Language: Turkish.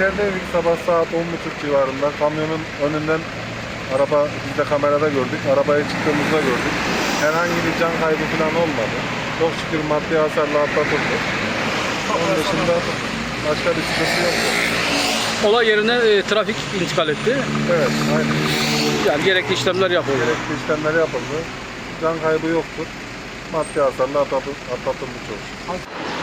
yerdeydik sabah saat 10.30 civarında. Kamyonun önünden araba biz de kamerada gördük. Arabaya çıktığımızda gördük. Herhangi bir can kaybı falan olmadı. Çok şükür maddi hasarla atlatıldı. Onun dışında başka bir sıkıntı yok. Olay yerine e, trafik intikal etti. Evet, aynen. Yani gerekli işlemler yapıldı. Gerekli işlemler yapıldı. Can kaybı yoktur. Maddi hasarla atlatıldı, atlatıldı çok şükür. Şey.